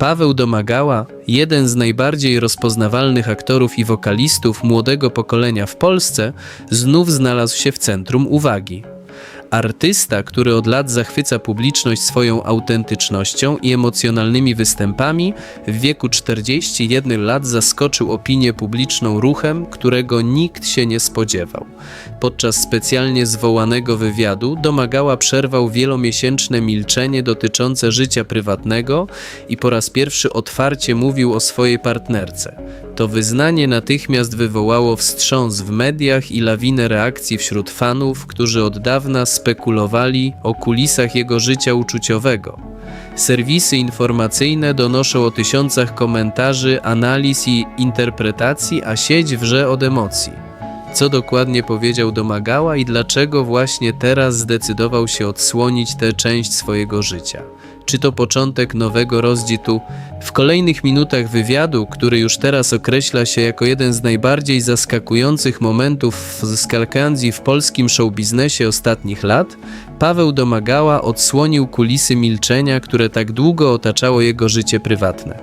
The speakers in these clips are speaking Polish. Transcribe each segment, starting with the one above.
Paweł Domagała, jeden z najbardziej rozpoznawalnych aktorów i wokalistów młodego pokolenia w Polsce, znów znalazł się w centrum uwagi. Artysta, który od lat zachwyca publiczność swoją autentycznością i emocjonalnymi występami, w wieku 41 lat zaskoczył opinię publiczną ruchem, którego nikt się nie spodziewał. Podczas specjalnie zwołanego wywiadu domagała przerwał wielomiesięczne milczenie dotyczące życia prywatnego i po raz pierwszy otwarcie mówił o swojej partnerce. To wyznanie natychmiast wywołało wstrząs w mediach i lawinę reakcji wśród fanów, którzy od dawna spekulowali o kulisach jego życia uczuciowego. Serwisy informacyjne donoszą o tysiącach komentarzy, analiz i interpretacji, a sieć wrze od emocji. Co dokładnie powiedział Domagała i dlaczego właśnie teraz zdecydował się odsłonić tę część swojego życia? Czy to początek nowego rozdziału? W kolejnych minutach wywiadu, który już teraz określa się jako jeden z najbardziej zaskakujących momentów w skalkancji w polskim showbiznesie ostatnich lat, Paweł Domagała odsłonił kulisy milczenia, które tak długo otaczało jego życie prywatne.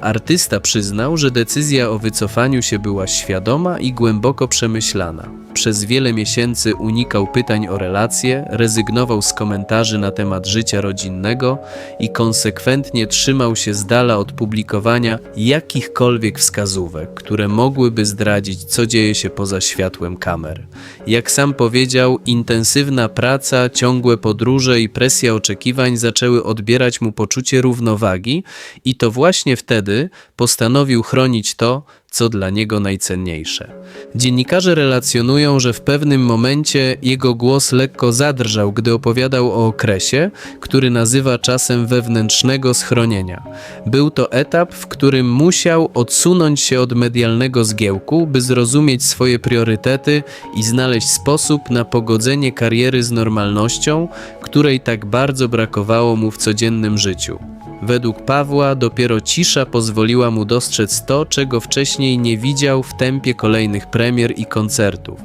Artysta przyznał, że decyzja o wycofaniu się była świadoma i głęboko przemyślana. Przez wiele miesięcy unikał pytań o relacje, rezygnował z komentarzy na temat życia rodzinnego i konsekwentnie trzymał się z dala od publikowania jakichkolwiek wskazówek, które mogłyby zdradzić, co dzieje się poza światłem kamer. Jak sam powiedział, intensywna praca, ciągłe podróże i presja oczekiwań zaczęły odbierać mu poczucie równowagi, i to właśnie wtedy postanowił chronić to, co dla niego najcenniejsze. Dziennikarze relacjonują, że w pewnym momencie jego głos lekko zadrżał, gdy opowiadał o okresie, który nazywa czasem wewnętrznego schronienia. Był to etap, w którym musiał odsunąć się od medialnego zgiełku, by zrozumieć swoje priorytety i znaleźć sposób na pogodzenie kariery z normalnością, której tak bardzo brakowało mu w codziennym życiu. Według Pawła dopiero cisza pozwoliła mu dostrzec to, czego wcześniej nie widział w tempie kolejnych premier i koncertów.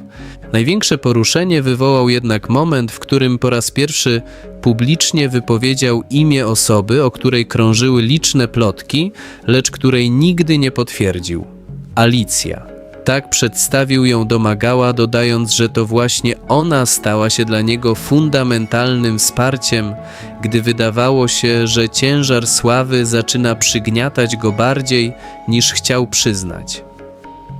Największe poruszenie wywołał jednak moment, w którym po raz pierwszy publicznie wypowiedział imię osoby, o której krążyły liczne plotki, lecz której nigdy nie potwierdził. Alicja. Tak przedstawił ją domagała, dodając, że to właśnie ona stała się dla niego fundamentalnym wsparciem, gdy wydawało się, że ciężar sławy zaczyna przygniatać go bardziej niż chciał przyznać.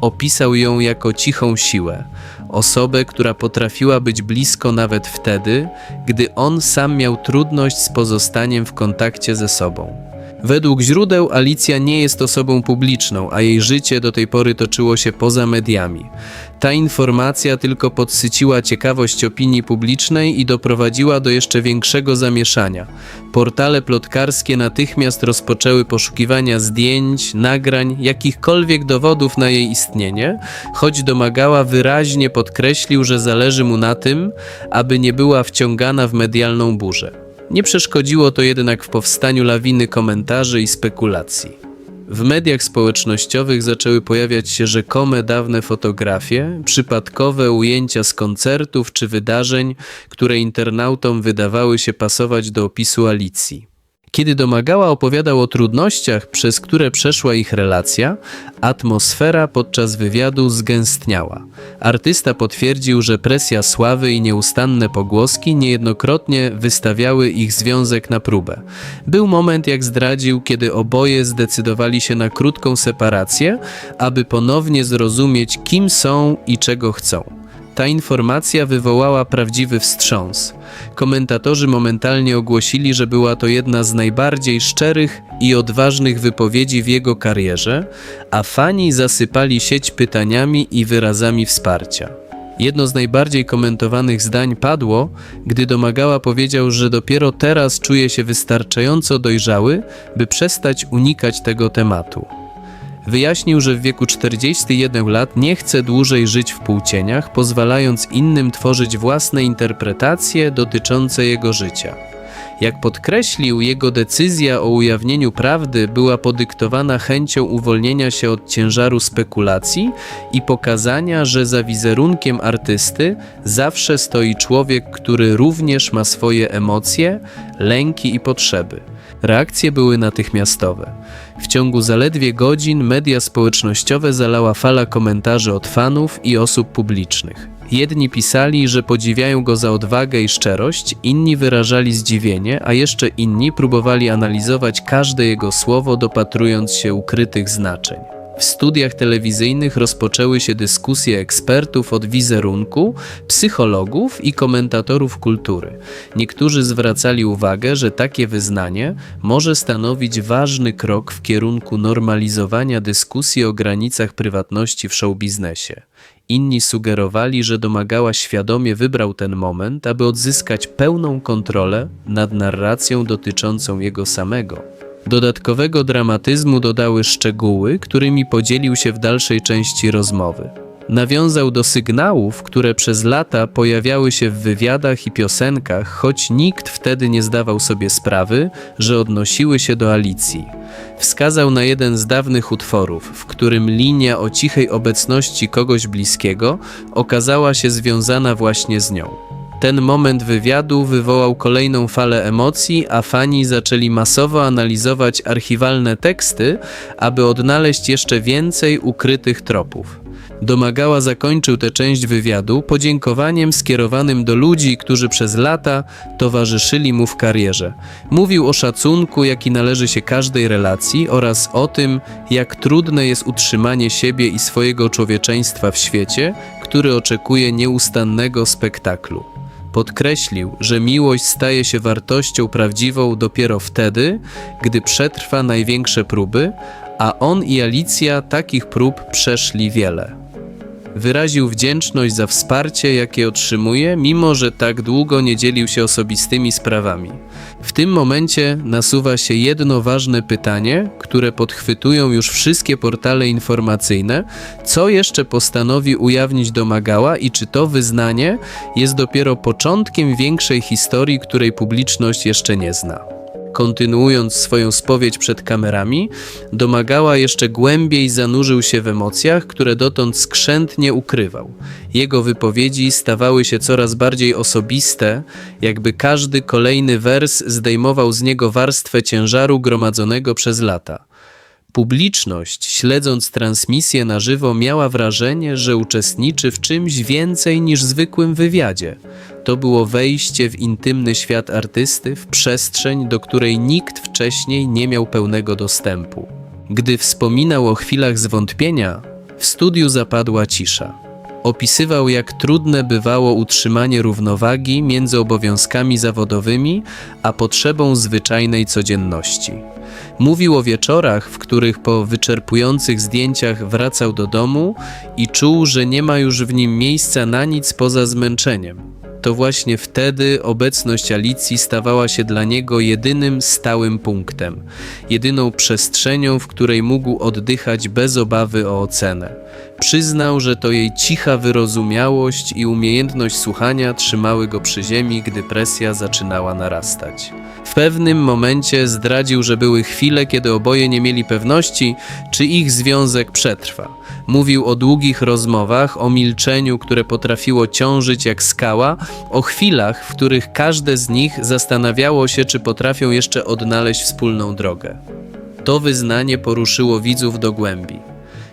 Opisał ją jako cichą siłę, osobę, która potrafiła być blisko nawet wtedy, gdy on sam miał trudność z pozostaniem w kontakcie ze sobą. Według źródeł Alicja nie jest osobą publiczną, a jej życie do tej pory toczyło się poza mediami. Ta informacja tylko podsyciła ciekawość opinii publicznej i doprowadziła do jeszcze większego zamieszania. Portale plotkarskie natychmiast rozpoczęły poszukiwania zdjęć, nagrań, jakichkolwiek dowodów na jej istnienie, choć domagała wyraźnie podkreślił, że zależy mu na tym, aby nie była wciągana w medialną burzę. Nie przeszkodziło to jednak w powstaniu lawiny komentarzy i spekulacji. W mediach społecznościowych zaczęły pojawiać się rzekome dawne fotografie, przypadkowe ujęcia z koncertów czy wydarzeń, które internautom wydawały się pasować do opisu Alicji. Kiedy domagała opowiadał o trudnościach, przez które przeszła ich relacja, atmosfera podczas wywiadu zgęstniała. Artysta potwierdził, że presja sławy i nieustanne pogłoski niejednokrotnie wystawiały ich związek na próbę. Był moment, jak zdradził, kiedy oboje zdecydowali się na krótką separację, aby ponownie zrozumieć, kim są i czego chcą. Ta informacja wywołała prawdziwy wstrząs. Komentatorzy momentalnie ogłosili, że była to jedna z najbardziej szczerych i odważnych wypowiedzi w jego karierze, a fani zasypali sieć pytaniami i wyrazami wsparcia. Jedno z najbardziej komentowanych zdań padło, gdy domagała powiedział, że dopiero teraz czuje się wystarczająco dojrzały, by przestać unikać tego tematu. Wyjaśnił, że w wieku 41 lat nie chce dłużej żyć w półcieniach, pozwalając innym tworzyć własne interpretacje dotyczące jego życia. Jak podkreślił, jego decyzja o ujawnieniu prawdy była podyktowana chęcią uwolnienia się od ciężaru spekulacji i pokazania, że za wizerunkiem artysty zawsze stoi człowiek, który również ma swoje emocje, lęki i potrzeby. Reakcje były natychmiastowe. W ciągu zaledwie godzin media społecznościowe zalała fala komentarzy od fanów i osób publicznych. Jedni pisali, że podziwiają go za odwagę i szczerość, inni wyrażali zdziwienie, a jeszcze inni próbowali analizować każde jego słowo, dopatrując się ukrytych znaczeń. W studiach telewizyjnych rozpoczęły się dyskusje ekspertów od wizerunku, psychologów i komentatorów kultury. Niektórzy zwracali uwagę, że takie wyznanie może stanowić ważny krok w kierunku normalizowania dyskusji o granicach prywatności w showbiznesie. Inni sugerowali, że domagała świadomie wybrał ten moment, aby odzyskać pełną kontrolę nad narracją dotyczącą jego samego. Dodatkowego dramatyzmu dodały szczegóły, którymi podzielił się w dalszej części rozmowy. Nawiązał do sygnałów, które przez lata pojawiały się w wywiadach i piosenkach, choć nikt wtedy nie zdawał sobie sprawy, że odnosiły się do Alicji. Wskazał na jeden z dawnych utworów, w którym linia o cichej obecności kogoś bliskiego okazała się związana właśnie z nią. Ten moment wywiadu wywołał kolejną falę emocji, a fani zaczęli masowo analizować archiwalne teksty, aby odnaleźć jeszcze więcej ukrytych tropów. Domagała zakończył tę część wywiadu podziękowaniem skierowanym do ludzi, którzy przez lata towarzyszyli mu w karierze. Mówił o szacunku, jaki należy się każdej relacji oraz o tym, jak trudne jest utrzymanie siebie i swojego człowieczeństwa w świecie, który oczekuje nieustannego spektaklu. Podkreślił, że miłość staje się wartością prawdziwą dopiero wtedy, gdy przetrwa największe próby, a on i Alicja takich prób przeszli wiele. Wyraził wdzięczność za wsparcie, jakie otrzymuje, mimo że tak długo nie dzielił się osobistymi sprawami. W tym momencie nasuwa się jedno ważne pytanie, które podchwytują już wszystkie portale informacyjne: co jeszcze postanowi ujawnić domagała i czy to wyznanie jest dopiero początkiem większej historii, której publiczność jeszcze nie zna? Kontynuując swoją spowiedź przed kamerami, domagała jeszcze głębiej zanurzył się w emocjach, które dotąd skrzętnie ukrywał. Jego wypowiedzi stawały się coraz bardziej osobiste, jakby każdy kolejny wers zdejmował z niego warstwę ciężaru gromadzonego przez lata. Publiczność, śledząc transmisję na żywo, miała wrażenie, że uczestniczy w czymś więcej niż zwykłym wywiadzie. To było wejście w intymny świat artysty, w przestrzeń, do której nikt wcześniej nie miał pełnego dostępu. Gdy wspominał o chwilach zwątpienia, w studiu zapadła cisza. Opisywał, jak trudne bywało utrzymanie równowagi między obowiązkami zawodowymi a potrzebą zwyczajnej codzienności. Mówił o wieczorach, w których po wyczerpujących zdjęciach wracał do domu i czuł, że nie ma już w nim miejsca na nic poza zmęczeniem. To właśnie wtedy obecność Alicji stawała się dla niego jedynym stałym punktem, jedyną przestrzenią, w której mógł oddychać bez obawy o ocenę. Przyznał, że to jej cicha wyrozumiałość i umiejętność słuchania trzymały go przy ziemi, gdy presja zaczynała narastać. W pewnym momencie zdradził, że były chwile, kiedy oboje nie mieli pewności, czy ich związek przetrwa. Mówił o długich rozmowach, o milczeniu, które potrafiło ciążyć jak skała, o chwilach, w których każde z nich zastanawiało się, czy potrafią jeszcze odnaleźć wspólną drogę. To wyznanie poruszyło widzów do głębi.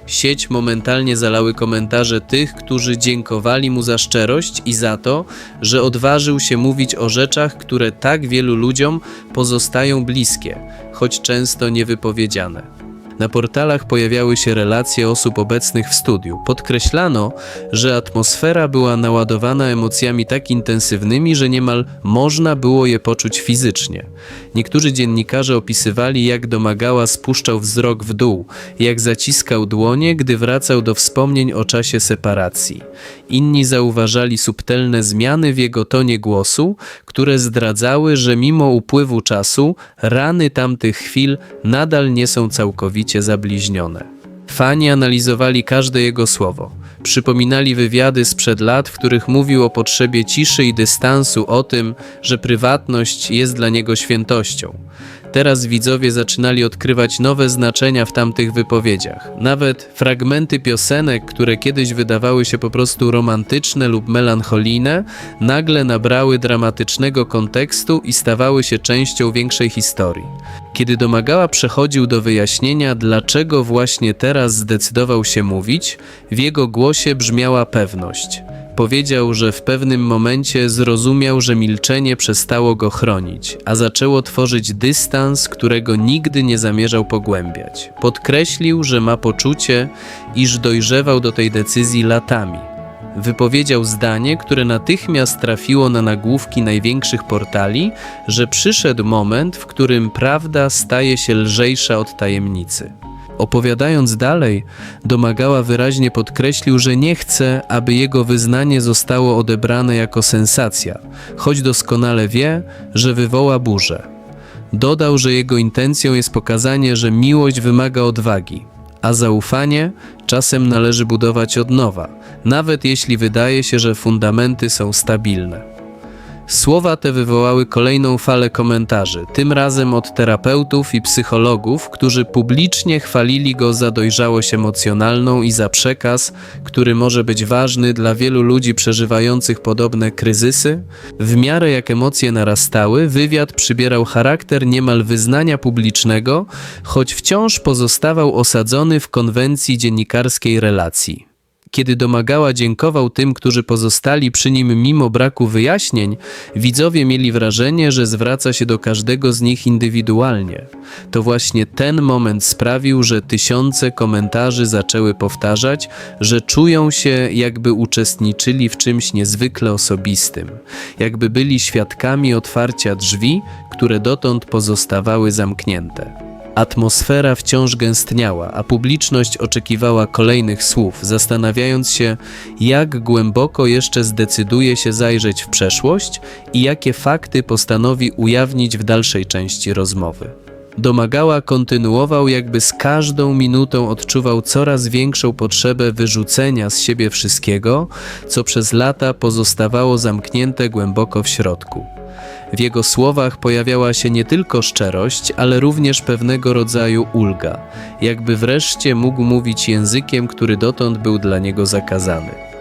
Sieć momentalnie zalały komentarze tych, którzy dziękowali mu za szczerość i za to, że odważył się mówić o rzeczach, które tak wielu ludziom pozostają bliskie, choć często niewypowiedziane. Na portalach pojawiały się relacje osób obecnych w studiu. Podkreślano, że atmosfera była naładowana emocjami tak intensywnymi, że niemal można było je poczuć fizycznie. Niektórzy dziennikarze opisywali, jak domagała spuszczał wzrok w dół, jak zaciskał dłonie, gdy wracał do wspomnień o czasie separacji. Inni zauważali subtelne zmiany w jego tonie głosu, które zdradzały, że mimo upływu czasu rany tamtych chwil nadal nie są całkowicie zabliźnione. Fani analizowali każde jego słowo. Przypominali wywiady sprzed lat, w których mówił o potrzebie ciszy i dystansu, o tym, że prywatność jest dla niego świętością. Teraz widzowie zaczynali odkrywać nowe znaczenia w tamtych wypowiedziach. Nawet fragmenty piosenek, które kiedyś wydawały się po prostu romantyczne lub melancholijne, nagle nabrały dramatycznego kontekstu i stawały się częścią większej historii. Kiedy domagała przechodził do wyjaśnienia, dlaczego właśnie teraz zdecydował się mówić, w jego głosie brzmiała pewność. Powiedział, że w pewnym momencie zrozumiał, że milczenie przestało go chronić, a zaczęło tworzyć dystans, którego nigdy nie zamierzał pogłębiać. Podkreślił, że ma poczucie, iż dojrzewał do tej decyzji latami. Wypowiedział zdanie, które natychmiast trafiło na nagłówki największych portali, że przyszedł moment, w którym prawda staje się lżejsza od tajemnicy. Opowiadając dalej, domagała wyraźnie podkreślił, że nie chce, aby jego wyznanie zostało odebrane jako sensacja, choć doskonale wie, że wywoła burzę. Dodał, że jego intencją jest pokazanie, że miłość wymaga odwagi, a zaufanie czasem należy budować od nowa, nawet jeśli wydaje się, że fundamenty są stabilne. Słowa te wywołały kolejną falę komentarzy, tym razem od terapeutów i psychologów, którzy publicznie chwalili go za dojrzałość emocjonalną i za przekaz, który może być ważny dla wielu ludzi przeżywających podobne kryzysy. W miarę jak emocje narastały, wywiad przybierał charakter niemal wyznania publicznego, choć wciąż pozostawał osadzony w konwencji dziennikarskiej relacji. Kiedy domagała dziękował tym, którzy pozostali przy nim mimo braku wyjaśnień, widzowie mieli wrażenie, że zwraca się do każdego z nich indywidualnie. To właśnie ten moment sprawił, że tysiące komentarzy zaczęły powtarzać, że czują się, jakby uczestniczyli w czymś niezwykle osobistym, jakby byli świadkami otwarcia drzwi, które dotąd pozostawały zamknięte. Atmosfera wciąż gęstniała, a publiczność oczekiwała kolejnych słów, zastanawiając się, jak głęboko jeszcze zdecyduje się zajrzeć w przeszłość i jakie fakty postanowi ujawnić w dalszej części rozmowy. Domagała kontynuował, jakby z każdą minutą odczuwał coraz większą potrzebę wyrzucenia z siebie wszystkiego, co przez lata pozostawało zamknięte głęboko w środku. W jego słowach pojawiała się nie tylko szczerość, ale również pewnego rodzaju ulga, jakby wreszcie mógł mówić językiem, który dotąd był dla niego zakazany.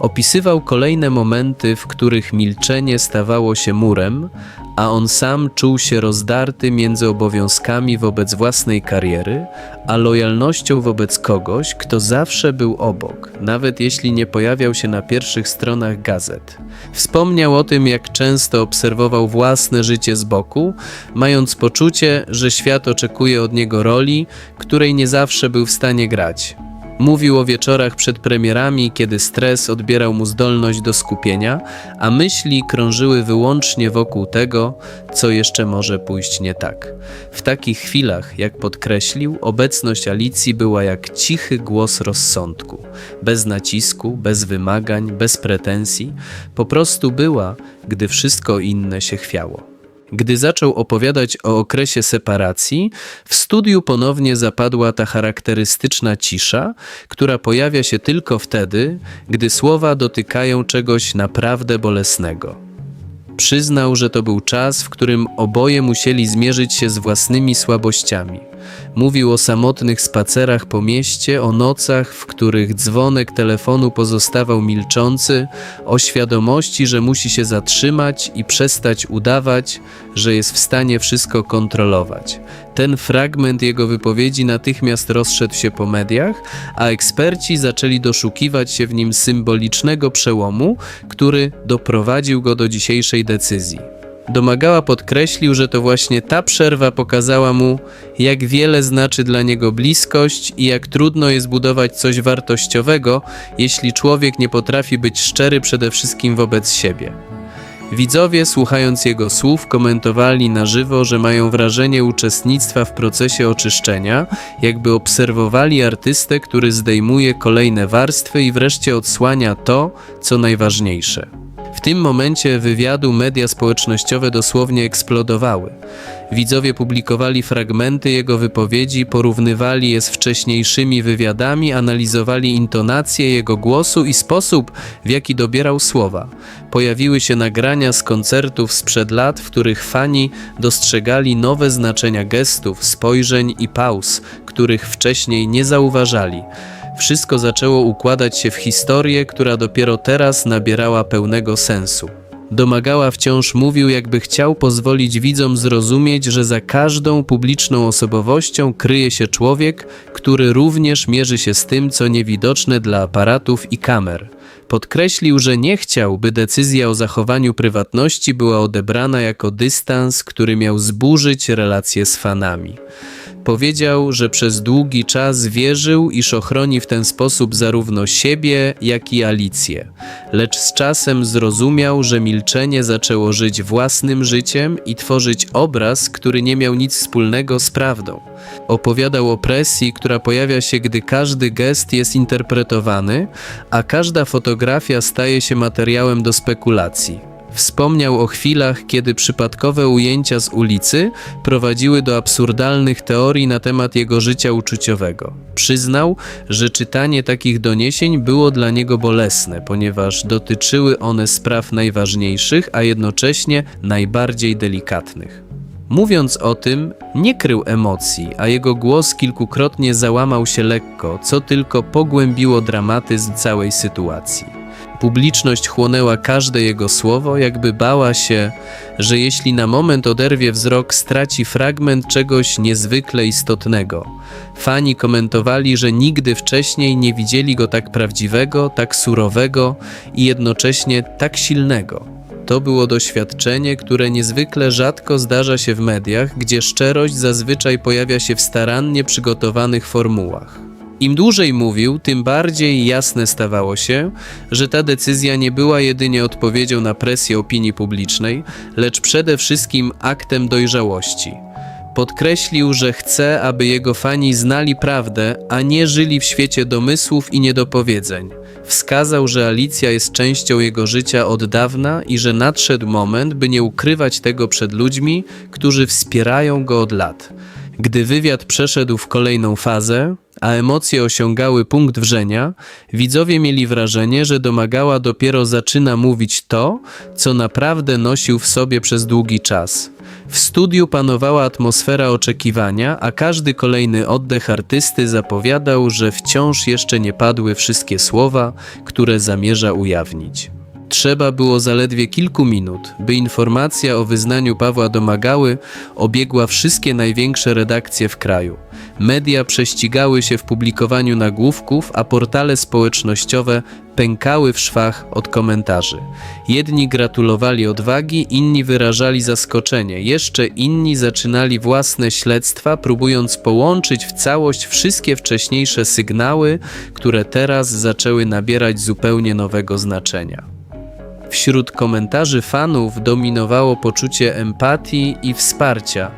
Opisywał kolejne momenty, w których milczenie stawało się murem, a on sam czuł się rozdarty między obowiązkami wobec własnej kariery, a lojalnością wobec kogoś, kto zawsze był obok, nawet jeśli nie pojawiał się na pierwszych stronach gazet. Wspomniał o tym, jak często obserwował własne życie z boku, mając poczucie, że świat oczekuje od niego roli, której nie zawsze był w stanie grać. Mówił o wieczorach przed premierami, kiedy stres odbierał mu zdolność do skupienia, a myśli krążyły wyłącznie wokół tego, co jeszcze może pójść nie tak. W takich chwilach, jak podkreślił, obecność Alicji była jak cichy głos rozsądku, bez nacisku, bez wymagań, bez pretensji, po prostu była, gdy wszystko inne się chwiało. Gdy zaczął opowiadać o okresie separacji, w studiu ponownie zapadła ta charakterystyczna cisza, która pojawia się tylko wtedy, gdy słowa dotykają czegoś naprawdę bolesnego. Przyznał, że to był czas, w którym oboje musieli zmierzyć się z własnymi słabościami. Mówił o samotnych spacerach po mieście, o nocach, w których dzwonek telefonu pozostawał milczący, o świadomości, że musi się zatrzymać i przestać udawać, że jest w stanie wszystko kontrolować. Ten fragment jego wypowiedzi natychmiast rozszedł się po mediach, a eksperci zaczęli doszukiwać się w nim symbolicznego przełomu, który doprowadził go do dzisiejszej decyzji. Domagała podkreślił, że to właśnie ta przerwa pokazała mu, jak wiele znaczy dla niego bliskość i jak trudno jest budować coś wartościowego, jeśli człowiek nie potrafi być szczery przede wszystkim wobec siebie. Widzowie, słuchając jego słów, komentowali na żywo, że mają wrażenie uczestnictwa w procesie oczyszczenia, jakby obserwowali artystę, który zdejmuje kolejne warstwy i wreszcie odsłania to, co najważniejsze. W tym momencie wywiadu media społecznościowe dosłownie eksplodowały. Widzowie publikowali fragmenty jego wypowiedzi, porównywali je z wcześniejszymi wywiadami, analizowali intonację jego głosu i sposób, w jaki dobierał słowa. Pojawiły się nagrania z koncertów sprzed lat, w których fani dostrzegali nowe znaczenia gestów, spojrzeń i pauz, których wcześniej nie zauważali. Wszystko zaczęło układać się w historię, która dopiero teraz nabierała pełnego sensu. Domagała wciąż mówił, jakby chciał pozwolić widzom zrozumieć, że za każdą publiczną osobowością kryje się człowiek, który również mierzy się z tym, co niewidoczne dla aparatów i kamer. Podkreślił, że nie chciał, by decyzja o zachowaniu prywatności była odebrana jako dystans, który miał zburzyć relacje z fanami. Powiedział, że przez długi czas wierzył, iż ochroni w ten sposób zarówno siebie, jak i Alicję. Lecz z czasem zrozumiał, że milczenie zaczęło żyć własnym życiem i tworzyć obraz, który nie miał nic wspólnego z prawdą. Opowiadał o presji, która pojawia się, gdy każdy gest jest interpretowany, a każda fotografia staje się materiałem do spekulacji. Wspomniał o chwilach, kiedy przypadkowe ujęcia z ulicy prowadziły do absurdalnych teorii na temat jego życia uczuciowego. Przyznał, że czytanie takich doniesień było dla niego bolesne, ponieważ dotyczyły one spraw najważniejszych, a jednocześnie najbardziej delikatnych. Mówiąc o tym, nie krył emocji, a jego głos kilkukrotnie załamał się lekko, co tylko pogłębiło dramatyzm całej sytuacji. Publiczność chłonęła każde jego słowo, jakby bała się, że jeśli na moment oderwie wzrok, straci fragment czegoś niezwykle istotnego. Fani komentowali, że nigdy wcześniej nie widzieli go tak prawdziwego, tak surowego i jednocześnie tak silnego. To było doświadczenie, które niezwykle rzadko zdarza się w mediach, gdzie szczerość zazwyczaj pojawia się w starannie przygotowanych formułach. Im dłużej mówił, tym bardziej jasne stawało się, że ta decyzja nie była jedynie odpowiedzią na presję opinii publicznej, lecz przede wszystkim aktem dojrzałości. Podkreślił, że chce, aby jego fani znali prawdę, a nie żyli w świecie domysłów i niedopowiedzeń. Wskazał, że Alicja jest częścią jego życia od dawna i że nadszedł moment, by nie ukrywać tego przed ludźmi, którzy wspierają go od lat. Gdy wywiad przeszedł w kolejną fazę, a emocje osiągały punkt wrzenia, widzowie mieli wrażenie, że domagała dopiero zaczyna mówić to, co naprawdę nosił w sobie przez długi czas. W studiu panowała atmosfera oczekiwania, a każdy kolejny oddech artysty zapowiadał, że wciąż jeszcze nie padły wszystkie słowa, które zamierza ujawnić. Trzeba było zaledwie kilku minut, by informacja o wyznaniu Pawła Domagały obiegła wszystkie największe redakcje w kraju. Media prześcigały się w publikowaniu nagłówków, a portale społecznościowe pękały w szwach od komentarzy. Jedni gratulowali odwagi, inni wyrażali zaskoczenie, jeszcze inni zaczynali własne śledztwa, próbując połączyć w całość wszystkie wcześniejsze sygnały, które teraz zaczęły nabierać zupełnie nowego znaczenia. Wśród komentarzy fanów dominowało poczucie empatii i wsparcia,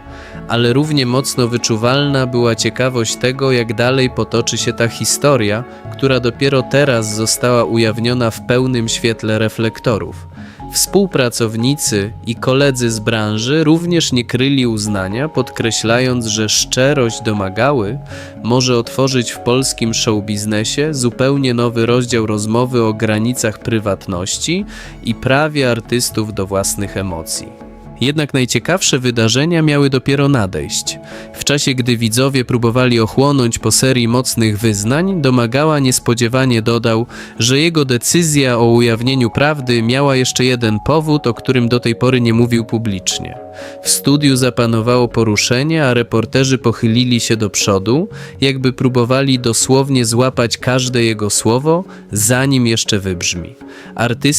ale równie mocno wyczuwalna była ciekawość tego, jak dalej potoczy się ta historia, która dopiero teraz została ujawniona w pełnym świetle reflektorów. Współpracownicy i koledzy z branży również nie kryli uznania, podkreślając, że szczerość domagały może otworzyć w polskim showbiznesie zupełnie nowy rozdział rozmowy o granicach prywatności i prawie artystów do własnych emocji. Jednak najciekawsze wydarzenia miały dopiero nadejść. W czasie, gdy widzowie próbowali ochłonąć po serii mocnych wyznań, domagała niespodziewanie dodał, że jego decyzja o ujawnieniu prawdy miała jeszcze jeden powód, o którym do tej pory nie mówił publicznie. W studiu zapanowało poruszenie, a reporterzy pochylili się do przodu, jakby próbowali dosłownie złapać każde jego słowo, zanim jeszcze wybrzmi. Artysta